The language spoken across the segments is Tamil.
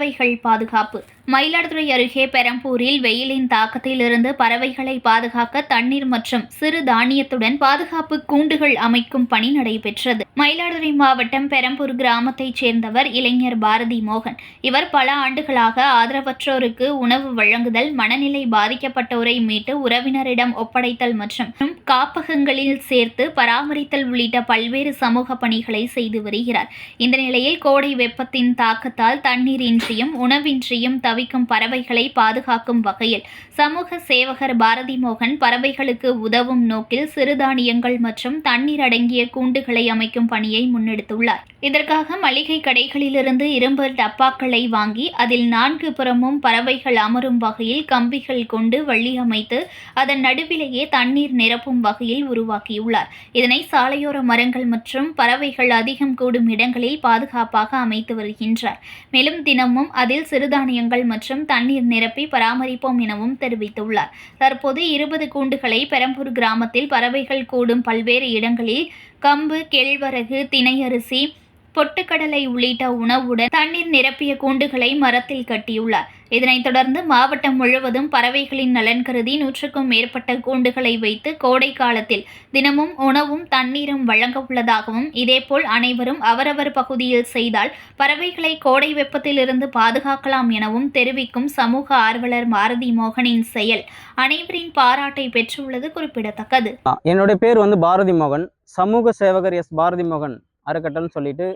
பறவைகள் பாதுகாப்பு. மயிலாடுதுறை அருகே பெரம்பூரில் வெயிலின் தாக்கத்திலிருந்து பறவைகளை பாதுகாக்க தண்ணீர் மற்றும் சிறு தானியத்துடன் பாதுகாப்பு கூண்டுகள் அமைக்கும் பணி நடைபெற்றது. மயிலாடுதுறை மாவட்டம் பெரம்பூர் கிராமத்தைச் சேர்ந்தவர் இளைஞர் பாரதி மோகன். இவர் பல ஆண்டுகளாக ஆதரவற்றோருக்கு உணவு வழங்குதல் மனநிலை பாதிக்கப்பட்டோரை மீட்டு உறவினரிடம் ஒப்படைத்தல் மற்றும் காப்பகங்களில் சேர்த்து பராமரித்தல் உள்ளிட்ட பல்வேறு சமூக பணிகளை செய்து வருகிறார். இந்த நிலையில் கோடை வெப்பத்தின் தாக்கத்தால் தண்ணீரின்றியும் உணவின்றியும் தவிக்கும் பறவைகளை பாதுகாக்கும் வகையில் சமூக சேவகர் பாரதி மோகன் பறவைகளுக்கு உதவும் நோக்கில் சிறுதானியங்கள் மற்றும் தண்ணீர் அடங்கிய கூண்டுகளை அமைக்கும் பணியை முன்னெடுத்துள்ளார். இதற்காக மளிகை கடைகளிலிருந்து இரும்பு டப்பாக்களை வாங்கி அதில் நான்கு புறமும் பறவைகள் அமரும் வகையில் கம்பிகள் கொண்டு வள்ளி அமைத்து அதன் நடுவிலேயே தண்ணீர் நிரப்பும் வகையில் உருவாக்கியுள்ளார். இதனை சாலையோர மரங்கள் மற்றும் பறவைகள் அதிகம் கூடும் இடங்களில் பாதுகாப்பாக அமைத்து வருகின்றார். மேலும் தினமும் அதில் சிறுதானியங்கள் மற்றும் தண்ணீர் நிரப்பி பராமரிப்போம் எனவும் தெரிவித்துள்ளார். தற்போது இருபது கூண்டுகளை பெரம்பூர் கிராமத்தில் பறவைகள் கூடும் பல்வேறு இடங்களில் கம்பு கேழ்வரகு திணையரிசி பொட்டுக்கடலை உள்ளிட்ட உணவுடன் தண்ணீர் நிரப்பிய கூண்டுகளை மரத்தில் கட்டியுள்ளார். இதனைத் தொடர்ந்து மாவட்டம் முழுவதும் பறவைகளின் நலன் கருதி நூற்றுக்கும் மேற்பட்ட கூண்டுகளை வைத்து கோடை காலத்தில் தினமும் உணவும் தண்ணீரும் வழங்க உள்ளதாகவும் இதேபோல் அனைவரும் அவரவர் பகுதியில் செய்தால் பறவைகளை கோடை வெப்பத்திலிருந்து பாதுகாக்கலாம் எனவும் தெரிவிக்கும் சமூக ஆர்வலர் மாருதி மோகனின் செயல் அனைவரின் பாராட்டை பெற்றுள்ளது குறிப்பிடத்தக்கது. என்னுடைய பேர் வந்து பாரதி மோகன். சமூக சேவகர் எஸ் பாரதி மோகன். அறக்கட்டளைன்னு சொல்லிட்டு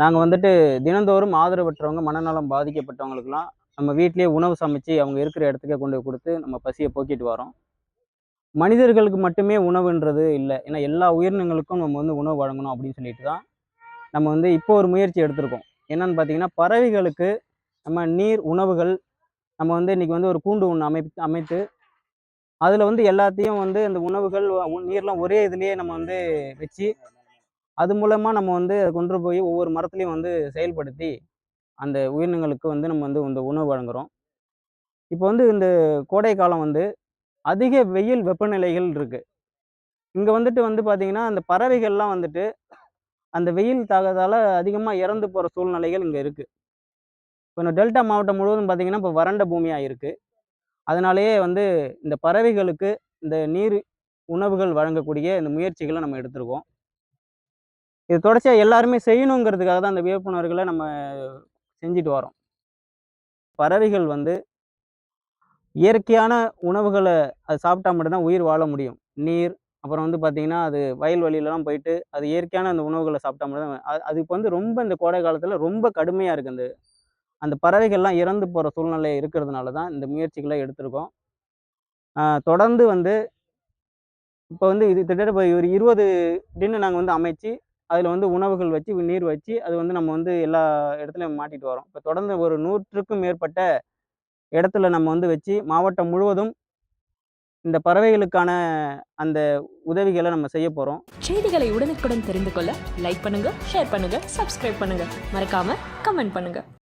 நாங்கள் வந்துட்டு தினந்தோறும் ஆதரவற்றவங்க மனநலம் பாதிக்கப்பட்டவங்களுக்குலாம் நம்ம வீட்டிலேயே உணவு சமைச்சு அவங்க இருக்கிற இடத்துக்கே கொண்டு போய் கொடுத்து நம்ம பசியை போக்கிட்டு வரோம். மனிதர்களுக்கு மட்டுமே உணவுன்றது இல்லை. ஏன்னா எல்லா உயிரினங்களுக்கும் நம்ம வந்து உணவு வழங்கணும் அப்படின்னு சொல்லிட்டு தான் நம்ம வந்து இப்போ ஒரு முயற்சி எடுத்திருக்கோம். என்னன்னு பார்த்தீங்கன்னா பறவைகளுக்கு நம்ம நீர் உணவுகள் நம்ம வந்து இன்னைக்கு வந்து ஒரு கூண்டு ஒன்று அமை அமைத்து அதில் வந்து எல்லாத்தையும் வந்து அந்த உணவுகள் நீர்லாம் ஒரே இதுலேயே நம்ம வந்து வச்சு அது மூலமாக நம்ம வந்து அதை கொண்டு போய் ஒவ்வொரு மரத்துலையும் வந்து செயல்படுத்தி அந்த உயிரினங்களுக்கு வந்து நம்ம வந்து இந்த உணவு வழங்குறோம். இப்போ வந்து இந்த கோடை காலம் வந்து அதிக வெயில் வெப்பநிலைகள் இருக்கு. இங்கே வந்துட்டு வந்து பார்த்திங்கன்னா அந்த பறவைகள்லாம் வந்துட்டு அந்த வெயில் தாக்கத்தால் அதிகமாக இறந்து போகிற சூழ்நிலைகள் இங்கே இருக்குது இப்போ இந்த டெல்டா மாவட்டம் முழுவதும் பார்த்தீங்கன்னா இப்போ வறண்ட பூமியாக இருக்குது அதனாலேயே வந்து இந்த பறவைகளுக்கு இந்த நீர் உணவுகள் வழங்கக்கூடிய இந்த முயற்சிகளை நம்ம எடுத்திருக்கோம். இது தொடர்ச்சியாக எல்லாருமே செய்யணுங்கிறதுக்காக தான் அந்த விழிப்புணர்வுகளை நம்ம செஞ்சுட்டு வரோம் பறவைகள் வந்து இயற்கையான உணவுகளை அது சாப்பிட்டா மட்டும்தான் உயிர் வாழ முடியும். நீர் அப்புறம் வந்து பார்த்திங்கன்னா அது வயல்வெளியிலலாம் போயிட்டு அது இயற்கையான அந்த உணவுகளை சாப்பிட்டா மட்டும்தான் அது இப்போ வந்து ரொம்ப இந்த கோடை காலத்தில் ரொம்ப கடுமையாக இருக்குது அந்த அந்த பறவைகள்லாம் இறந்து போகிற சூழ்நிலை இருக்கிறதுனால தான் இந்த முயற்சிகளை எடுத்திருக்கோம். தொடர்ந்து வந்து இப்போ வந்து இது திட்டத்தட்ட இப்போ ஒரு இருபது டின்னு நாங்கள் வந்து அமைச்சு அதில் வந்து உணவுகள் வச்சு நீர் வச்சு அது வந்து நம்ம வந்து எல்லா இடத்துலையும் மாட்டிட்டு வரோம். இப்போ தொடர்ந்து ஒரு நூற்றுக்கும் மேற்பட்ட இடத்துல நம்ம வந்து வச்சு மாவட்டம் முழுவதும் இந்த பறவைகளுக்கான அந்த உதவிகளை நம்ம செய்ய போகிறோம் செய்திகளை உடனுக்குடன் தெரிந்து கொள்ள லைக் பண்ணுங்க ஷேர் பண்ணுங்க சப்ஸ்கிரைப் பண்ணுங்க. மறக்காம கமெண்ட் பண்ணுங்க.